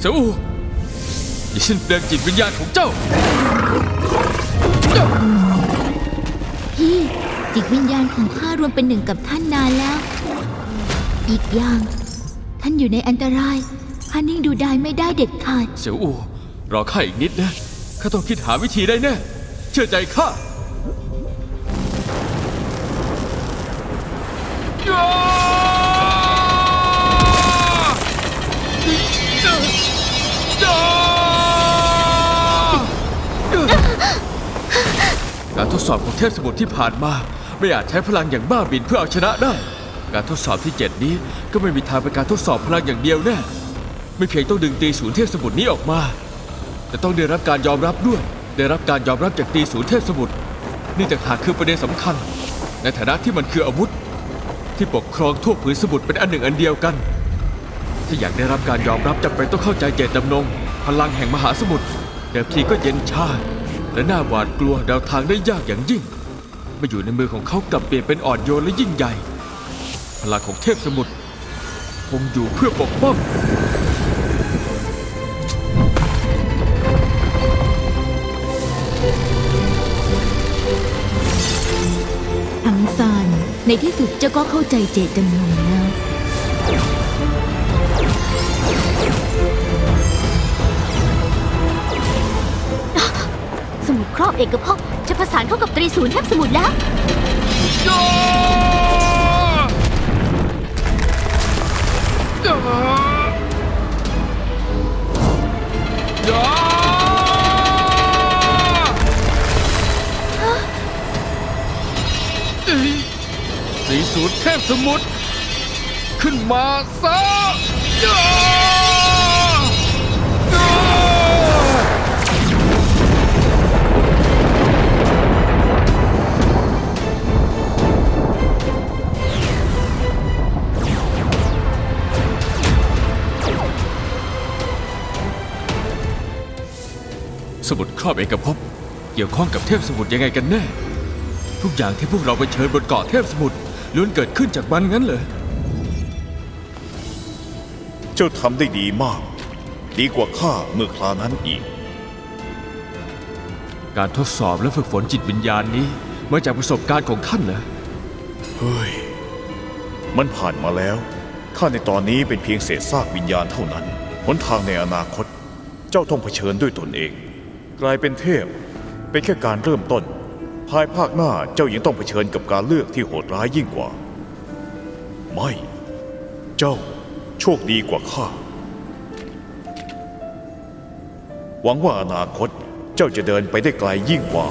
เสืออูอย่าสิ้นเปลืองจิตวิญญาณของเจ้า พี่จิตวิญญาณของข้ารวมเป็นหนึ่งกับท่านนานแล้ว อีกอย่าง ท่านอยู่ในอันตรายข้านิ่งดูดายไม่ได้เด็ดขาด เสียวอูรอข้าอีกนิดนะข้าต้องคิดหาวิธีได้แน่เชื่อใจข้าการทดสอบของเทพสมุทรที่ผ่านมา ไม่อาจใช้พลังอย่างบ้าบินเพื่อเอาชนะได้ การทดสอบที่เจ็ดนี้ก็ไม่มีทางเป็นการทดสอบพลังอย่างเดียวแน่ไม่เพียงต้องดึงตีศูนย์เทพสมุทรนี้ออกมา แต่ต้องได้รับการยอมรับด้วย ได้รับการยอมรับจากตีศูนย์เทพสมุทรนี่ต่างหากคือประเด็นสำคัญ ในฐานะที่มันคืออาวุธ ที่ปกครองทั่วผืนสมุทรเป็นอันหนึ่งอันเดียวกัน ถ้าอยากได้รับการยอมรับจำเป็นต้องเข้าใจเจตจำนง พลังแห่งมหาสมุทรเดิมทีก็เย็นชาและน่าหวาดกลัวเดาทางได้ยากอย่างยิ่งมาอยู่ในมือของเขากลับเปลี่ยนเป็นอ่อนโยนและยิ่งใหญ่ พลังของเทพสมุทรคงอยู่เพื่อปกป้องทั้งซานในที่สุดเจ้าก็เข้าใจเจตจำนงแล้ว สมุดครอบเอกภพจะประสานเข้ากับตรีศูนย์เทพสมุทรแล้ว สีสูตรเทพสมุทรขึ้นมาซะ สมุดครอบเอกภพเกี่ยวข้องกับเทพสมุทรยังไงกันแน่ ทุกอย่างที่พวกเราไปเชิญบนเกาะเทพสมุทรล้วนเกิดขึ้นจากมันงั้นเหรอเจ้าทำได้ดีมาก ดีกว่าข้าเมื่อคราวนั้นอีก การทดสอบและฝึกฝนจิตวิญญาณนี้มาจากประสบการณ์ของท่านเหรอเฮ้ย มันผ่านมาแล้ว ข้าในตอนนี้เป็นเพียงเศษซากวิญญาณเท่านั้น หนทางในอนาคต เจ้าต้องเผชิญด้วยตนเอง กลายเป็นเทพ เป็นแค่การเริ่มต้น ภายภาคหน้าเจ้ายังต้องเผชิญกับการเลือกที่โหดร้ายยิ่งกว่า ไม่ เจ้าโชคดีกว่าข้า หวังว่าอนาคตเจ้าจะเดินไปได้ไกลยิ่งกว่า